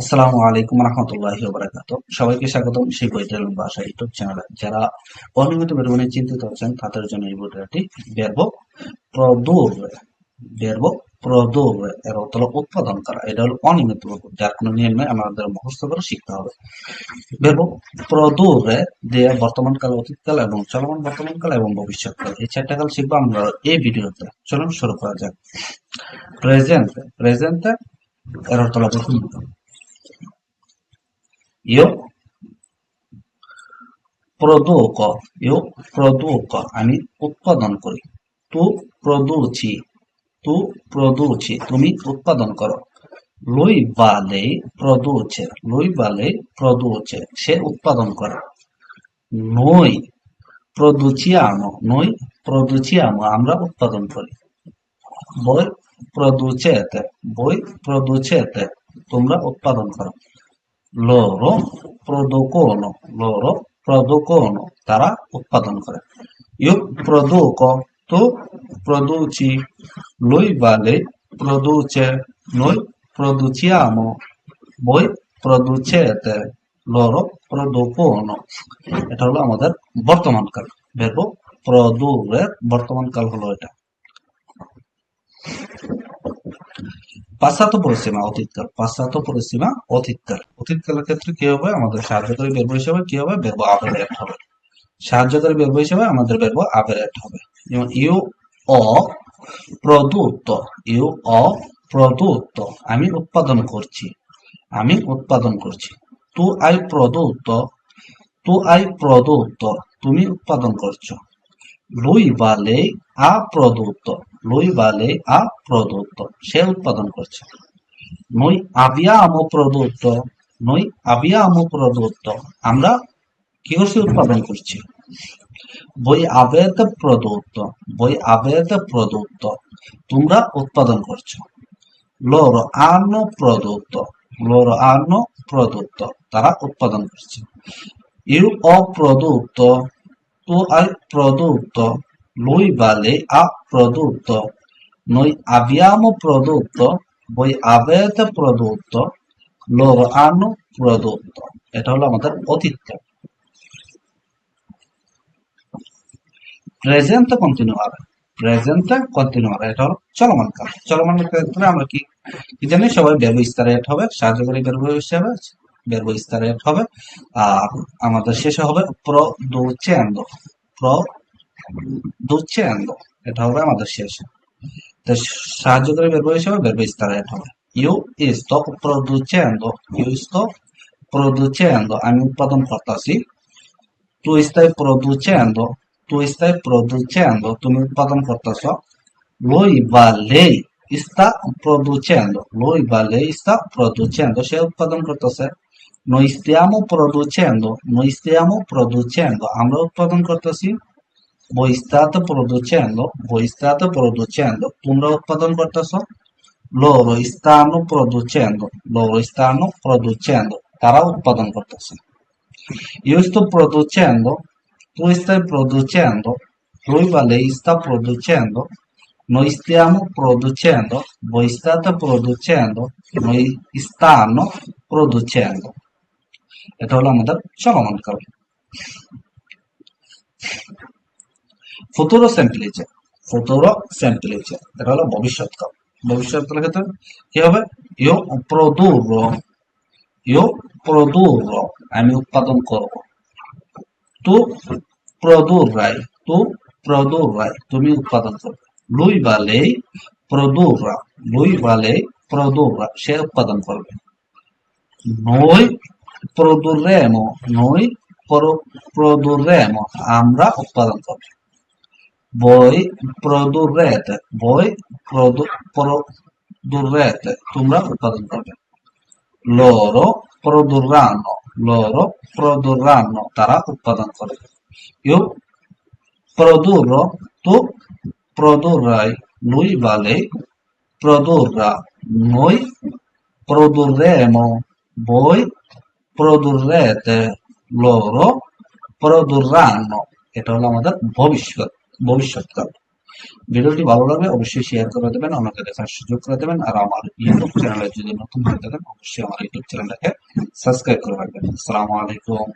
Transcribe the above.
আসসালামু আলাইকুম রহমতুল্লাহি বারাকাত সবাইকে স্বাগতম সেই বইটার ভাষা ইউটিউব চ্যানেলে। যারা অনিয়মিত বেরোবে নিয়ে চিন্তিত আছেন, তাদের জন্য এই বইটাটি বেরবো প্রদূর বেরবো প্রদূর, এর অর্থ উৎপাদন করা। এটা হলো অনিয়মিত যার কোনো নিয়ম নেই, আমাদের মুখস্থ করে শিখতে হবে। বেরবো প্রদূর, দিয়ে বর্তমান কাল অতীতকাল এবং চলমান বর্তমান কাল এবং ভবিষ্যৎকাল এই চারটা কাল শিখব আমরা এই ভিডিওতে। চলুন শুরু করা যাক। প্রেজেন্ট প্রেজেন্ট এর অর্থ হলো Io produco, io produco, আমি উৎপাদন করি তু প্রদুচি তু প্রদুচি তুমি উৎপাদন করো lui vale produce lui vale produce সে উৎপাদন করে noi produciamo noi produciamo আমরা উৎপাদন করি voi producete voi producete তোমরা উৎপাদন করো। লোরো প্রদোকন লোরো প্রদোকন তারা উৎপাদন করে। ইউক প্রদোক তো প্রদুচি লই বালে প্রদুচে নই প্রদুচি আম বই প্রদুচে তে লর প্রদোকন এটা হলো আমাদের বর্তমান কাল। ভেব প্রদুরের বর্তমান কাল হলো এটা। পাশ্চাত্য পরিসীমা, অতীতকাল। পাশ্চাত্য পরিসীমা, অতীতকাল। অতীতকালের ক্ষেত্রে কি হবে? আমাদের সাহায্যকারী বেরবো হিসেবে কি হবে? বেরবো আবেরেট হবে। সাহায্যকারী বেরবো হিসেবে আমাদের বেরবো আবেরেট হবে। যেমন, ইউ অ প্রদত্ত, ইউ অ প্রদত্ত। আমি উৎপাদন করছি। আমি উৎপাদন করছি। তু আই প্রদত্ত। তু আই প্রদত্ত। তুমি উৎপাদন করছ। lui vale আ prodotto লুই বালে আ প্রদত্ত, সে উৎপাদন করছে। নই আবিয়া আম প্রদত্ত, নই আবিয়া আম প্রদত্ত, আমরা কি হচ্ছে উৎপাদন করছি। বই আবেদ প্রদত্ত, বই আবেদ প্রদত্ত, তোমরা উৎপাদন করছ। লোর আন্ন প্রদত্ত, লোর আন প্রদত্ত, তারা উৎপাদন করছে। ইউ অপ্রদত্ত তো আই প্রদত্ত lui vale ha prodotto, noi abbiamo prodotto, voi avete prodotto, loro hanno prodotto. এটা হলো আমাদের অতীতকাল প্রেজেন্ট কন্টিনিউয়ার প্রেজেন্ট কন্টিনিউয়ার এটা হলো চলমান কাল। চলমান ক্ষেত্রে আমরা কি জানি? সবাই ব্যবহার রেট হবে সাহায্যকারী ব্যবহার হিসাবে verbo রেট হবে আর আমাদের শেষে হবে ধরছে আনলো এটা হবে আমাদের শেষ। তো সাহায্যকারী এটা হবে। ইউ ইস তো প্রদুচে আনলো ইউ ইস তো প্রদুচে আমি উৎপাদন করতেছি। তুই স্থায়ী প্রদুচে আনলো তুই স্থায়ী প্রদুচে আনলো তুমি উৎপাদন করতেছ। লই বা লেই ইস্তা প্রদুচে আনলো লই বা লেই ইস্তা প্রদুচে আনলো সে উৎপাদন করতেছে। নইস্তিয়ামও প্রদুচে আনলো নইস্তিয়ামও প্রদুচে আনলো আমরা উৎপাদন করতেছি। Voi state producendo voi state producendo তোমরা উৎপাদন করতেছো loro stanno producendo loro stanno producendo তারা উৎপাদন করতেছে io sto producendo tu stai producendo lui va lei sta producendo noi stiamo producendo voi state producendo noi stanno producendo এটা হলো আমাদের চলমান কাল ফুতুরো সেম্পলিচে ফুতুরো সেম্পলিচে এটা হলো ভবিষ্যৎকাল ভবিষ্যৎকালের ক্ষেত্রে কি হবে? ইও প্রদূর ইও প্রদূর আমি উৎপাদন করব। তু প্রদূর রায় তু প্রদূর রায় তুমি উৎপাদন করবে। লুই বালে প্রদূর। লুই বালে প্রদূর। সে উৎপাদন করবে। নই produrremo noi pro- produrremo আমরা উৎপাদন করব। voi produrrete voi produ- produrrete তোমরা উৎপাদন করবে loro produrranno loro produrranno তারা উৎপাদন করবে io produrrò tu produrrai lui vale produrrà noi produrremo voi produrrete loro produrranno এটা হলো আমাদের ভবিষ্যৎ ভবিষ্যৎকাল ভিডিওটি ভালো লাগলে অবশ্যই শেয়ার করে দেবেন, আমাকে দেখার সুযোগ করে দেবেন, আর আমার ইউটিউব চ্যানেলে যদি নতুন হয়ে থাকেন, অবশ্যই আমার ইউটিউব চ্যানেলটাকে সাবস্ক্রাইব করে রাখবেন। আসসালামু আলাইকুম।